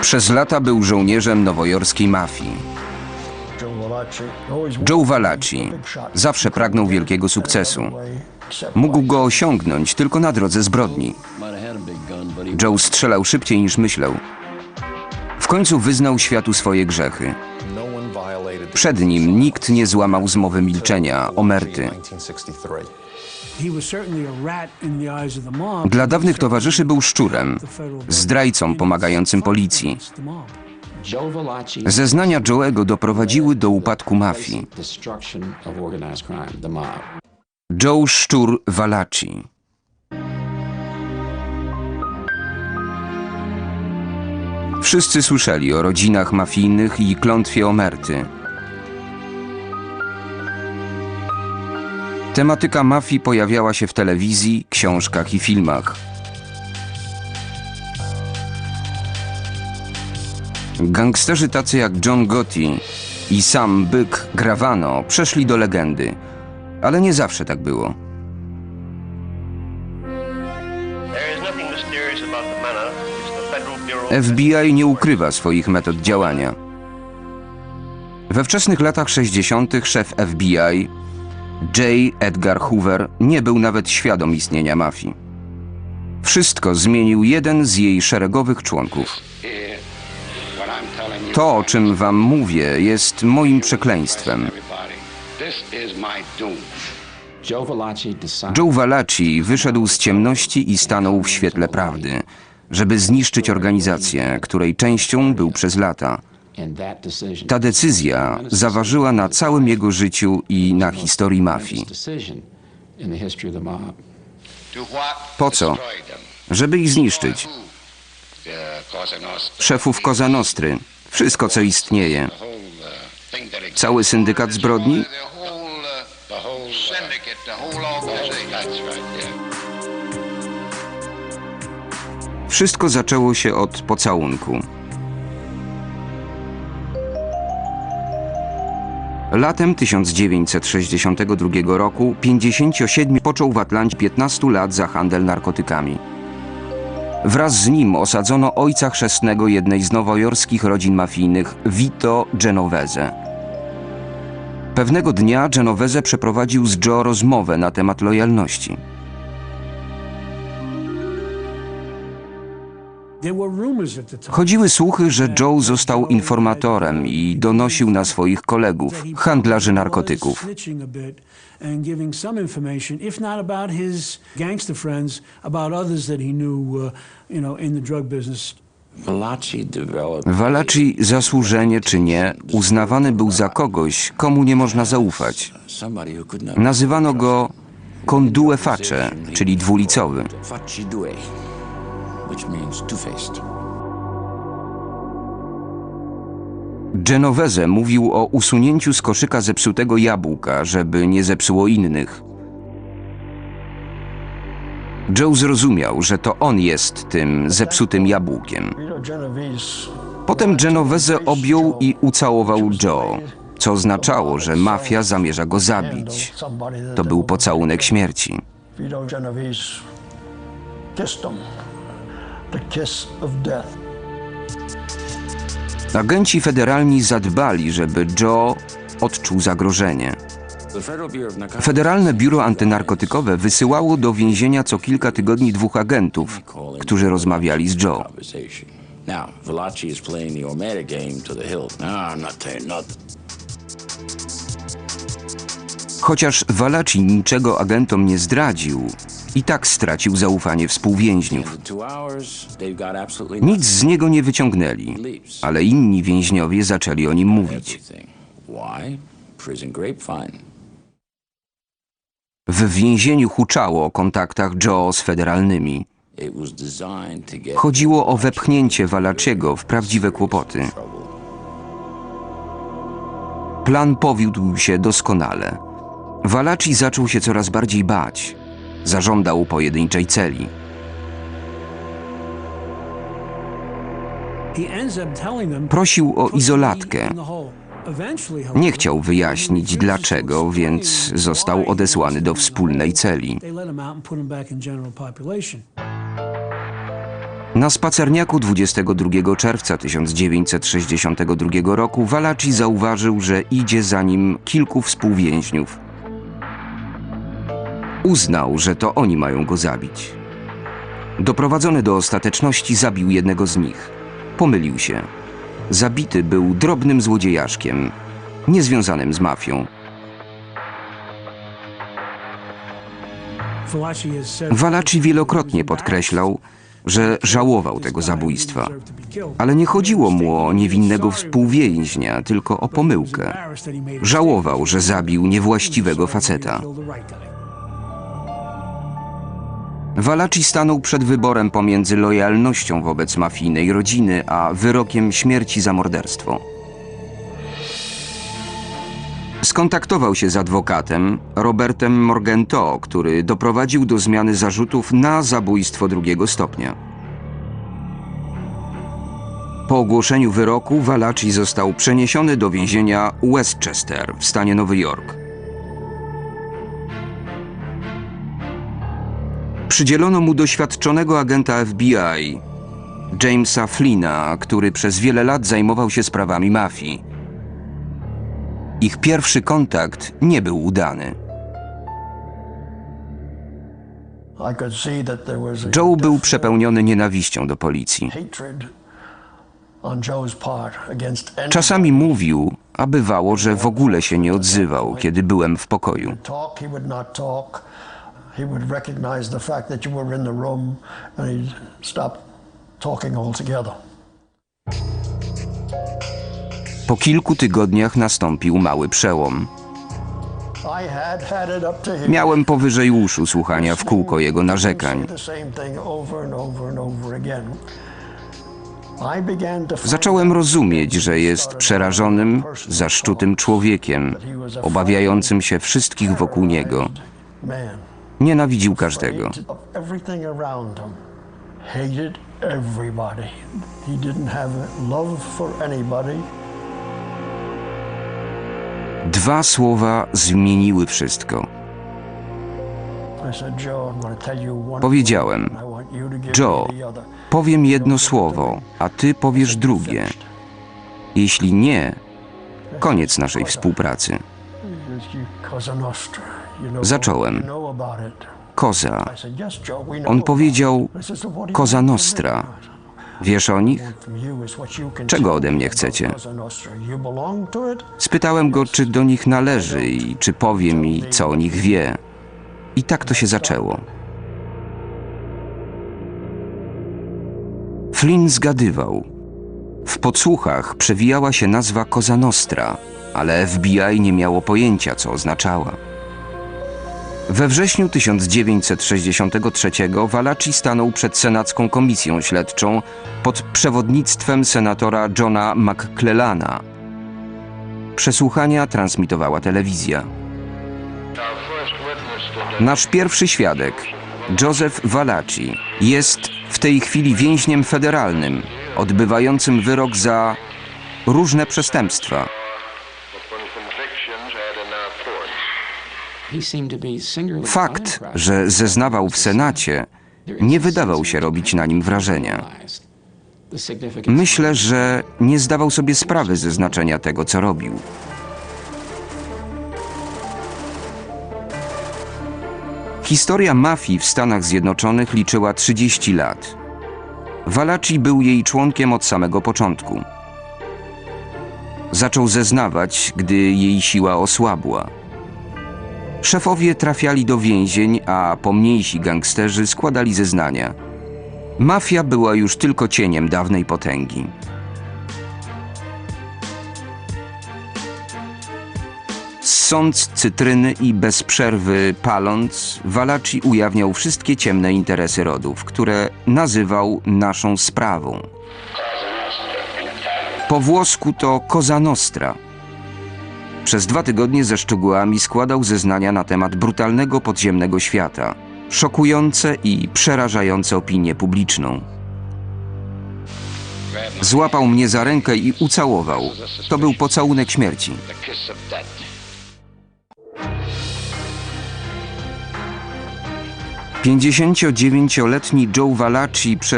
Przez lata był żołnierzem nowojorskiej mafii. Joe Valachi zawsze pragnął wielkiego sukcesu. Mógł go osiągnąć tylko na drodze zbrodni. Joe strzelał szybciej niż myślał. W końcu wyznał światu swoje grzechy. Przed nim nikt nie złamał zmowy milczenia, omerty. Dla dawnych towarzyszy był szczurem, zdrajcą pomagającym policji. Zeznania Joe'ego doprowadziły do upadku mafii. Joe Szczur Valachi. Wszyscy słyszeli o rodzinach mafijnych i klątwie omerty. Tematyka mafii pojawiała się w telewizji, książkach i filmach. Gangsterzy tacy jak John Gotti i sam byk Gravano przeszli do legendy, ale nie zawsze tak było. FBI nie ukrywa swoich metod działania. We wczesnych latach 60. szef FBI J. Edgar Hoover nie był nawet świadom istnienia mafii. Wszystko zmienił jeden z jej szeregowych członków. To, o czym wam mówię, jest moim przekleństwem. Joe Valachi wyszedł z ciemności i stanął w świetle prawdy, żeby zniszczyć organizację, której częścią był przez lata. Ta decyzja zaważyła na całym jego życiu i na historii mafii. Po co? Żeby ich zniszczyć. Szefów Koza Nostry, wszystko co istnieje. Cały syndykat zbrodni? Wszystko zaczęło się od pocałunku. Latem 1962 roku 57 począł w Atlancie 15 lat za handel narkotykami. Wraz z nim osadzono ojca chrzestnego jednej z nowojorskich rodzin mafijnych, Vito Genovese. Pewnego dnia Genovese przeprowadził z Joe rozmowę na temat lojalności. Chodziły słuchy, że Joe został informatorem i donosił na swoich kolegów, handlarzy narkotyków. Knew, uh. Valachi, zasłużenie czy nie, uznawany był za kogoś, komu nie można zaufać. Nazywano go Kondue Face, czyli dwulicowy. Genovese mówił o usunięciu z koszyka zepsutego jabłka, żeby nie zepsuło innych. Joe zrozumiał, że to on jest tym zepsutym jabłkiem. Potem Genovese objął i ucałował Joe, co oznaczało, że mafia zamierza go zabić. To był pocałunek śmierci. Agenci federalni zadbali, żeby Joe odczuł zagrożenie. Federalne Biuro Antynarkotykowe wysyłało do więzienia co kilka tygodni dwóch agentów, którzy rozmawiali z Joe. Now, Valachi is playing the Omega game to the hilt. I'm not saying nothing. Chociaż Valachi niczego agentom nie zdradził, i tak stracił zaufanie współwięźniów. Nic z niego nie wyciągnęli, ale inni więźniowie zaczęli o nim mówić. W więzieniu huczało o kontaktach Joe z federalnymi. Chodziło o wepchnięcie Valachiego w prawdziwe kłopoty. Plan powiódł się doskonale. Valachi zaczął się coraz bardziej bać. Zażądał pojedynczej celi. Prosił o izolatkę. Nie chciał wyjaśnić dlaczego, więc został odesłany do wspólnej celi. Na spacerniaku 22 czerwca 1962 roku Valaci zauważył, że idzie za nim kilku współwięźniów. Uznał, że to oni mają go zabić. Doprowadzony do ostateczności zabił jednego z nich. Pomylił się. Zabity był drobnym złodziejaszkiem, niezwiązanym z mafią. Valaci wielokrotnie podkreślał, że żałował tego zabójstwa. Ale nie chodziło mu o niewinnego współwięźnia, tylko o pomyłkę. Żałował, że zabił niewłaściwego faceta. Valaci stanął przed wyborem pomiędzy lojalnością wobec mafijnej rodziny, a wyrokiem śmierci za morderstwo. Skontaktował się z adwokatem Robertem Morgento, który doprowadził do zmiany zarzutów na zabójstwo drugiego stopnia. Po ogłoszeniu wyroku Valaci został przeniesiony do więzienia Westchester w stanie Nowy Jork. Przydzielono mu doświadczonego agenta FBI, Jamesa Flina, który przez wiele lat zajmował się sprawami mafii. Ich pierwszy kontakt nie był udany. Joe był przepełniony nienawiścią do policji. Czasami mówił, a bywało, że w ogóle się nie odzywał, kiedy byłem w pokoju. He would recognize the fact that you were in the room and he'd stop talking altogether. Po kilku tygodniach nastąpił mały przełom. Miałem powyżej uszu słuchania w kółko jego narzekań. Zacząłem rozumieć, że jest przerażonym, zaszczutym człowiekiem, obawiającym się wszystkich wokół niego. Nienawidził każdego. Dwa słowa zmieniły wszystko. Powiedziałem, Joe, powiem jedno słowo, a ty powiesz drugie. Jeśli nie, koniec naszej współpracy. Cosa Nostra. Zacząłem. Koza. On powiedział it. I said, "So what do you Koza Nostra. me?" Wiesz o nich? Czego ode mnie chcecie? Spytałem go, czy do nich należy i czy powie mi, co o nich wie. I tak to się zaczęło. Flynn zgadywał. W podsłuchach przewijała się nazwa Cosa Nostra, ale FBI nie miało pojęcia, co oznaczała. We wrześniu 1963 Valaci stanął przed senacką komisją śledczą pod przewodnictwem senatora Johna McClellana. Przesłuchania transmitowała telewizja. Nasz pierwszy świadek, Joseph Valaci, jest w tej chwili więźniem federalnym, odbywającym wyrok za różne przestępstwa. Fakt, że zeznawał w Senacie, nie wydawał się robić na nim wrażenia. Myślę, że nie zdawał sobie sprawy ze znaczenia tego, co robił. Historia mafii w Stanach Zjednoczonych liczyła 30 lat. Valaci był jej członkiem od samego początku. Zaczął zeznawać, gdy jej siła osłabła. Szefowie trafiali do więzień, a pomniejsi gangsterzy składali zeznania. Mafia była już tylko cieniem dawnej potęgi. Sądz cytryny i bez przerwy paląc, Valaci ujawniał wszystkie ciemne interesy rodów, które nazywał naszą sprawą. Po włosku to Cosa Nostra. Przez dwa tygodnie ze szczegółami składał zeznania na temat brutalnego podziemnego świata, szokujące i przerażające opinię publiczną. Złapał mnie za rękę i ucałował. To był pocałunek śmierci. Pięćdziesięciodziewięcioletni Joe Valaci prze